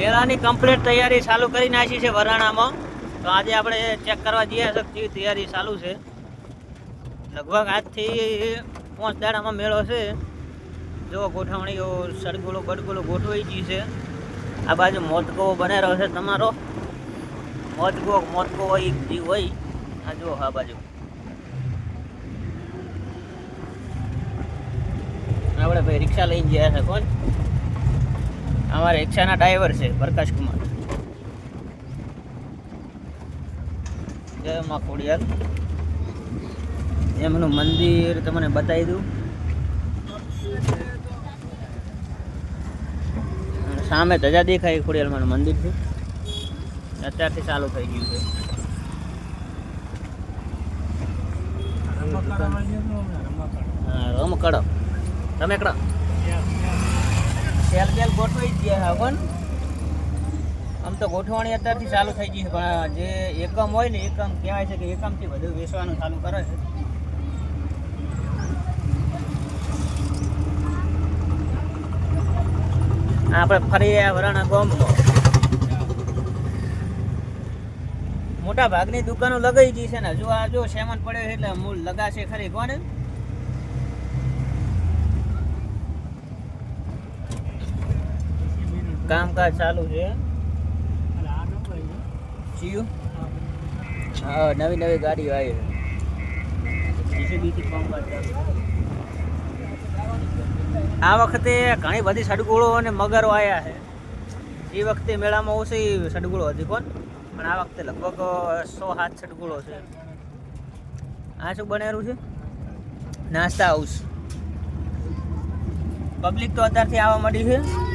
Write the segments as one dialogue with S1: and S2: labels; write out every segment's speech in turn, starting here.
S1: મેળાની કમ્પ્લીટ તૈયારી ચાલુ કરી નાખી છે વરાણામાં. તો આજે આપણે ચેક કરવા જઈએ શકતી તૈયારી ચાલુ છે. લગભગ આજથી પાંચ દાડામાં મેળો છે. જો ગોઠવણીઓ સડગુલો બડગુલો ગોઠવાઈ ગઈ છે. આ બાજુ મોતકો બને રહ્યો છે તમારો. મોતકો મોતકો હોય જીવ હોય. આ જો આ બાજુ. આપણે ભાઈ રિક્ષા લઈને ગયા છે. કોણ? અમારા રિક્ષાના ડ્રાઈવર છે પ્રકાશ કુમાર. જય મા ખોડિયાર. એમનું મંદિર તમને બતાવી દઉં. સામે ધજા દેખાય ખોડિયારમાંનું મંદિર છે. અત્યારથી ચાલુ થઈ ગયું છે. રમકડો રમેકડો. સેલ બેલ ગોઠવાઈ જ ગયા હા પણ આમ તો ગોઠવણી અત્યારથી ચાલુ થઈ ગઈ છે, પણ જે એકમ હોય ને, એકમ કહેવાય છે કે એકમથી બધું વેચવાનું ચાલુ કરે છે. આપણે ફરી રહ્યા વરાણા ગોમ મોટા ભાગની દુકાનો લગાઈ ગઈ છે ને જો આ જો સેમન પડ્યો છે એટલે મૂળ લગાશે ખરી કોને કામકાજ ચાલુ છે. જીયું? હા. નવી નવી ગાડીઓ આવી છે. આ વખતે ઘણી બધી સડગુળો અને મગરો આવ્યા છે. એ વખતે મેળામાં ઓછી સડગુળો હતી કોણ પણ આ વખતે લગભગ સો સાત સડગુળો છે. આ શું બનેલું છે? નાસ્તા હાઉસ. પબ્લિક તો અત્યારથી આવવા મળી છે.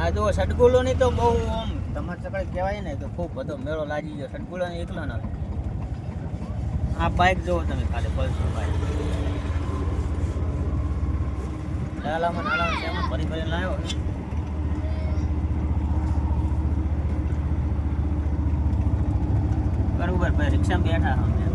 S1: આ જો સડગુલોની તો બહુ આમ તમારે ચકડે કહેવાય ને તો ખૂબ બધો મેળો લાગી ગયો. સડગુલાની એકલો ન આ બાઇક જોવો તમે ખાલી પલ્સર બાઇક નાલામાં નાલામાં શેમાં ફરી ફરી લાવ્યો. બરોબર, ભાઈ, રિક્ષામાં બેઠા હા